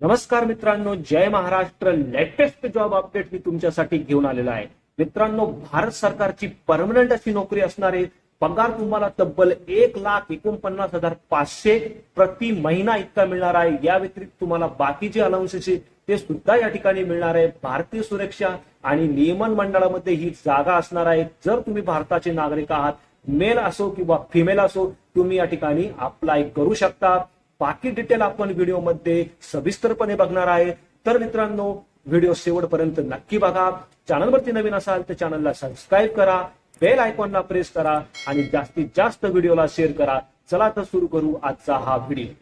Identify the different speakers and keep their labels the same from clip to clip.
Speaker 1: नमस्कार मित्रांनो जय महाराष्ट्र. लेटेस्ट जॉब अपडेट मी तुमच्यासाठी घेऊन आलेला आहे. मित्रांनो भारत सरकारची परमनंट अशी नोकरी असणार आहे. पगार तुम्हाला तब्बल एक लाख एकोणपन्नास हजार पाचशे प्रति महिना इतका मिळणार आहे. या व्यतिरिक्त तुम्हाला बाकीचे अलाउन्सेस ते सुद्धा या ठिकाणी मिळणार आहे. भारतीय सुरक्षा आणि नियमन मंडळामध्ये ही जागा असणार आहे. जर तुम्ही भारताचे नागरिक आहात मेल असो किंवा फिमेल असो तुम्ही या ठिकाणी अप्लाय करू शकता. बाकी डिटेल आपण व्हिडिओमध्ये सविस्तरपणे बघणार आहे. तर मित्रांनो व्हिडिओ शेवटपर्यंत नक्की बघा. चॅनलवरती नवीन असाल तर चॅनलला सबस्क्राईब करा. बेल आयकॉनला प्रेस करा आणि जास्तीत जास्त व्हिडिओला शेअर करा. चला तर सुरू करू आजचा हा व्हिडिओ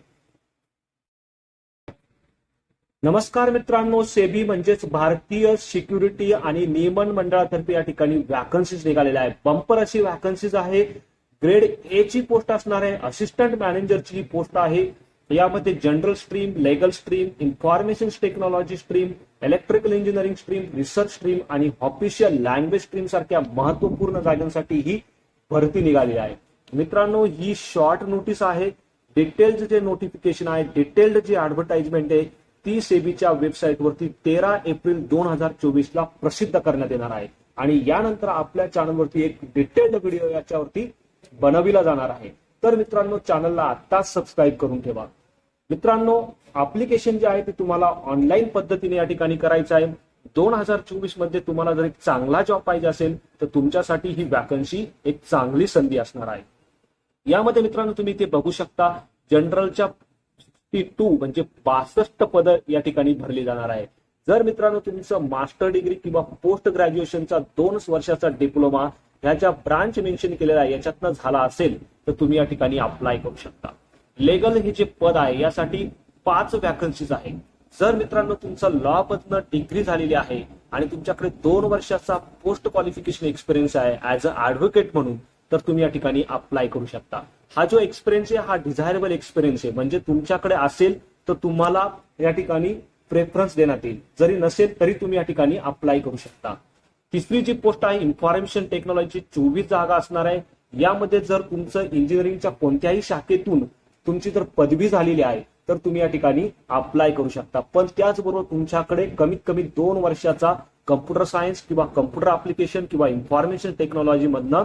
Speaker 1: नमस्कार मित्रांनो सेबी म्हणजेच भारतीय सिक्युरिटी आणि नियमन मंडळातर्फे या ठिकाणी वॅकन्सीज निघालेल्या आहे बंपर अशी वॅकन्सीज आहे. ग्रेड ए ची पोस्ट असणार आहे. असिस्टंट मॅनेजरची पोस्ट आहे. यामध्ये general stream legal stream information technology stream electrical engineering stream research stream आणि ऑफिशियल लँग्वेज स्ट्रीम सारख्या महत्त्वपूर्ण जागांसाठी ही भरती निघाली आहे. मित्रांनो ही शॉर्ट नोटीस आहे. डिटेल्ड जे नोटिफिकेशन आहे डिटेल्ड जी ऍडव्हर्टाइजमेंट आहे ती सेबीच्या वेबसाईटवरती तेरा एप्रिल दोन हजार चोवीस ला प्रसिद्ध करण्यात येणार आहे. आणि यानंतर आपल्या चॅनलवरती एक डिटेल्ड व्हिडिओ याच्यावरती बनविला जाणार आहे. तर मित्रांनो चॅनलला आत्ताच सबस्क्राईब करून ठेवा. मित्रांनो अप्लिकेशन जे आहे ते तुम्हाला ऑनलाईन पद्धतीने या ठिकाणी करायचं आहे. दोन हजार चोवीसमध्ये तुम्हाला जर एक चांगला जॉब पाहिजे असेल तर तुमच्यासाठी ही वॅकन्सी एक चांगली संधी असणार आहे. यामध्ये मित्रांनो तुम्ही ते बघू शकता जनरलच्या सिक्स्टी टू म्हणजे बासष्ट पद या ठिकाणी भरली जाणार आहे. जर मित्रांनो तुमचं मास्टर डिग्री किंवा पोस्ट ग्रॅज्युएशनचा दोन वर्षाचा डिप्लोमा ह्याच्या ब्रांच मेन्शन केलेला आहे याच्यातनं झाला असेल तर तुम्ही या ठिकाणी अप्लाय करू शकता. लेगल हे जे पद आहे यासाठी पाच वॅकन्सीज आहे जर मित्रांनो तुमचं लॉ पदनं डिग्री झालेली आहे आणि तुमच्याकडे दोन वर्षाचा पोस्ट क्वालिफिकेशन एक्सपिरियन्स आहे ऍज अ ऍडव्होकेट म्हणून तर तुम्ही या ठिकाणी अप्लाय करू शकता. हा जो एक्सपिरियन्स आहे हा डिझायरेबल एक्सपिरियन्स आहे. म्हणजे तुमच्याकडे असेल तर तुम्हाला या ठिकाणी प्रेफरन्स देण्यात येईल. जरी नसेल तरी तुम्ही या ठिकाणी अप्लाय करू शकता. तिसरी जी पोस्ट आहे इन्फॉर्मेशन टेक्नॉलॉजी चोवीस जागा असणार आहे. यामध्ये जर तुमचं इंजिनिअरिंगच्या कोणत्याही शाखेतून तुमची जर पदवी झालेली आहे तर तुम्ही या ठिकाणी अप्लाय करू शकता. पण त्याचबरोबर तुमच्याकडे कमीत कमी दोन वर्षाचा कम्प्युटर सायन्स किंवा कम्प्युटर अप्लिकेशन किंवा इन्फॉर्मेशन टेक्नॉलॉजी मधनं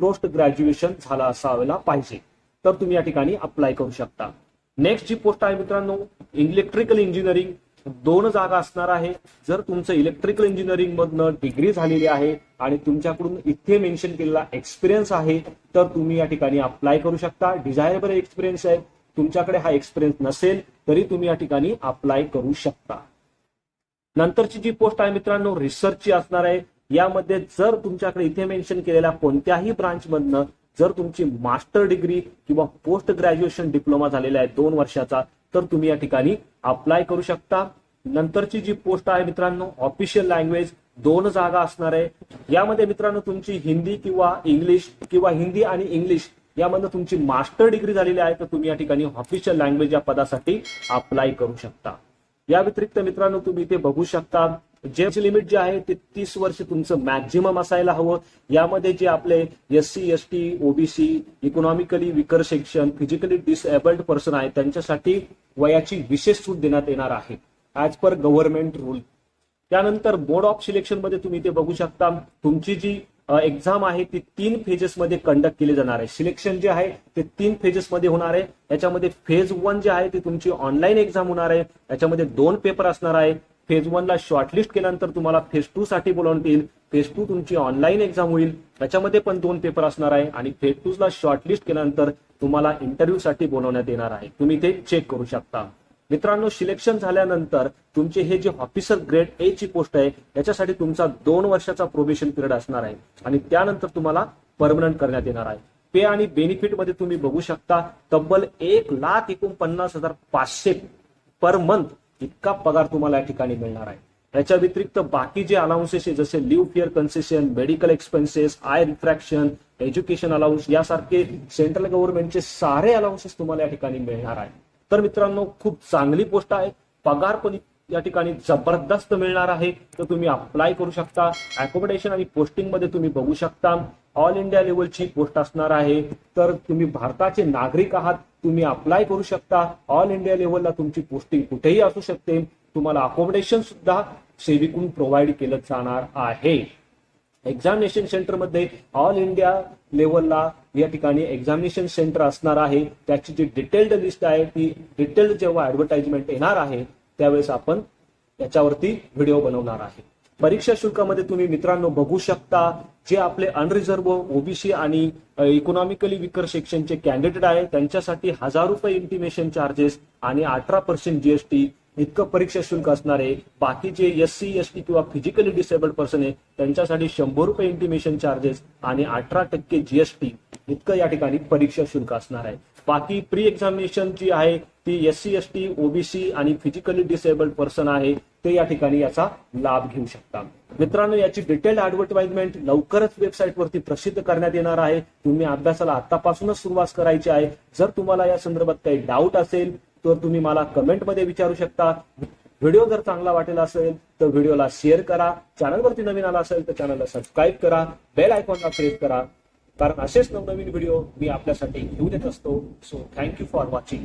Speaker 1: पोस्ट ग्रॅज्युएशन झालं असावेला पाहिजे. तर तुम्ही या ठिकाणी अप्लाय करू शकता. नेक्स्ट जी पोस्ट आहे मित्रांनो इलेक्ट्रिकल इंजिनिअरिंग दोन जागा असणार आहे. जर तुमचं इलेक्ट्रिकल इंजिनिअरिंग मधनं डिग्री झालेली आहे आणि तुमच्याकडून इथे मेन्शन केलेला एक्सपिरियन्स आहे तर तुम्ही या ठिकाणी अप्लाय करू शकता. डिझायरेबल एक्सपिरियन्स आहे. तुमच्याकडे हा एक्सपिरियन्स नसेल तरी तुम्ही या ठिकाणी अप्लाय करू शकता. नंतरची जी पोस्ट आहे मित्रांनो रिसर्चची असणार आहे. यामध्ये जर तुमच्याकडे इथे मेन्शन केलेल्या कोणत्याही ब्रांच मधनं जर तुमची मास्टर डिग्री किंवा पोस्ट ग्रॅज्युएशन डिप्लोमा झालेला आहे दोन वर्षाचा तर तुम्ही या ठिकाणी अप्लाय करू शकता. नंतरची जी पोस्ट आहे मित्रांनो ऑफिशियल लँग्वेज दोन जागा असणार आहे. यामध्ये मित्रांनो तुमची हिंदी किंवा इंग्लिश किंवा हिंदी आणि इंग्लिश यामधनं तुमची मास्टर डिग्री झालेली आहे तर तुम्ही या ठिकाणी ऑफिशियल लँग्वेज या पदासाठी अप्लाय करू शकता. या व्यतिरिक्त मित्रांनो तुम्ही इथे बघू शकता जे लिमिट जे आहे ते तीस वर्ष तुमचं मॅक्झिमम असायला हवं. यामध्ये जे आपले S C S T OBC economically weaker section physically disabled person आहे त्यांच्यासाठी वयाची विशेष सूट देण्यात येणार आहे. ऍज पर गव्हर्नमेंट रूल त्यानंतर बोर्ड ऑफ सिलेक्शनमध्ये तुम्ही ते बघू शकता तुमची जी एक्झाम आहे ती तीन फेजेस मध्ये कंडक्ट केली जाणार आहे. सिलेक्शन जे आहे ते तीन फेजेस मध्ये होणार आहे. याच्यामध्ये फेज वन जे आहे ती तुमची ऑनलाईन एक्झाम होणार आहे. याच्यामध्ये दोन पेपर असणार आहे. फेज वन ला शॉर्टलिस्ट केल्यानंतर तुम्हाला फेज टू साठी बोलावण्यात येईल. फेज टू तुमची ऑनलाईन एक्झाम होईल. त्याच्यामध्ये पण दोन पेपर असणार आहे. आणि फेज टू ला शॉर्टलिस्ट केल्यानंतर तुम्हाला इंटरव्ह्यू साठी बोलवण्यात येणार आहे. तुम्ही ते चेक करू शकता. मित्रांनो सिलेक्शन झाल्यानंतर तुमचे हे जे ऑफिसर ग्रेड ए ची पोस्ट आहे याच्यासाठी तुमचा दोन वर्षाचा प्रोबेशन पिरियड असणार आहे. आणि त्यानंतर तुम्हाला परमनंट करण्यात येणार आहे. पे आणि बेनिफिटमध्ये तुम्ही बघू शकता तब्बल एक लाख एकोणपन्नास हजार पाचशे पर मंथ इतका पगार तुम्हाला या ठिकाणी मिळणार आहे. याच्या व्यतिरिक्त बाकी जे अलाउन्सेस आहे जसे leave fare concession medical expenses eye refraction education allowance यासारखे सेंट्रल गव्हर्नमेंटचे सारे अलाउन्सेस तुम्हाला या ठिकाणी मिळणार आहे. तर मित्रांनो खूप चांगली पोस्ट आहे. पगार पण या ठिकाणी जबरदस्त मिळणार आहे. तर तुम्ही अप्लाय करू शकता. अकोमोडेशन आणि पोस्टिंगमध्ये तुम्ही बघू शकता. ऑल इंडिया लेवलची पोस्ट असणार आहे. तर तुम्ही भारताचे नागरिक आहात. तुम्ही अप्लाय करू शकता. ऑल इंडिया लेवलला तुमची पोस्टिंग कुठेही असू शकते. तुम्हाला अकोमोडेशन सुद्धा सेविकून प्रोव्हाइड केलं जाणार आहे. एक्झामिनेशन सेंटरमध्ये ऑल इंडिया लेवलला या ठिकाणी एक्झामिनेशन सेंटर असणार आहे. त्याची जी डिटेल्ड लिस्ट आहे ती डिटेल्ड जेव्हा ऍडव्हर्टाइजमेंट येणार आहे त्यावेळेस आपण याच्यावरती व्हिडिओ बनवणार आहे. परीक्षा शुल्कामध्ये तुम्ही मित्रांनो बघू शकता जे आपले अनरिझर्व ओबीसी आणि इकॉनॉमिकली विकर सेक्शनचे कॅन्डिडेट आहे त्यांच्यासाठी हजार रुपये इंटिमेशन चार्जेस आणि अठरा पर्सेंट जीएसटी इतकं परीक्षा शुल्क असणार आहे बाकीचे एस सी एस टी किंवा फिजिकली डिसेबल्ड पर्सन आहे त्यांच्यासाठी शंभर रुपये इंटिमेशन चार्जेस आणि अठरा टक्के जीएसटी इतकं या ठिकाणी परीक्षा शुल्क असणार आहे. बाकी प्री एक्झामिनेशन जी आहे ती S C S T OBC आणि फिजिकली डिसेबल्ड पर्सन आहे ते या ठिकाणी याचा लाभ घेऊ शकता. मित्रांनो याची डिटेल्ड ऍडव्हर्टाइजमेंट लवकरच वेबसाईटवरती प्रसिद्ध करण्यात येणार आहे. तुम्ही अभ्यासाला आतापासूनच सुरुवात करायची आहे. जर तुम्हाला या संदर्भात काही डाऊट असेल तर तुम्ही मला कमेंटमध्ये विचारू शकता. व्हिडिओ जर चांगला वाटेल असेल तर व्हिडिओला शेअर करा. चॅनलवरती नवीन आला असेल तर चॅनलला सबस्क्राईब करा. बेल आयकॉनला प्रेस करा. कारण असेच नवनवीन व्हिडिओ मी आपल्यासाठी घेऊन येत असतो. So thank you for watching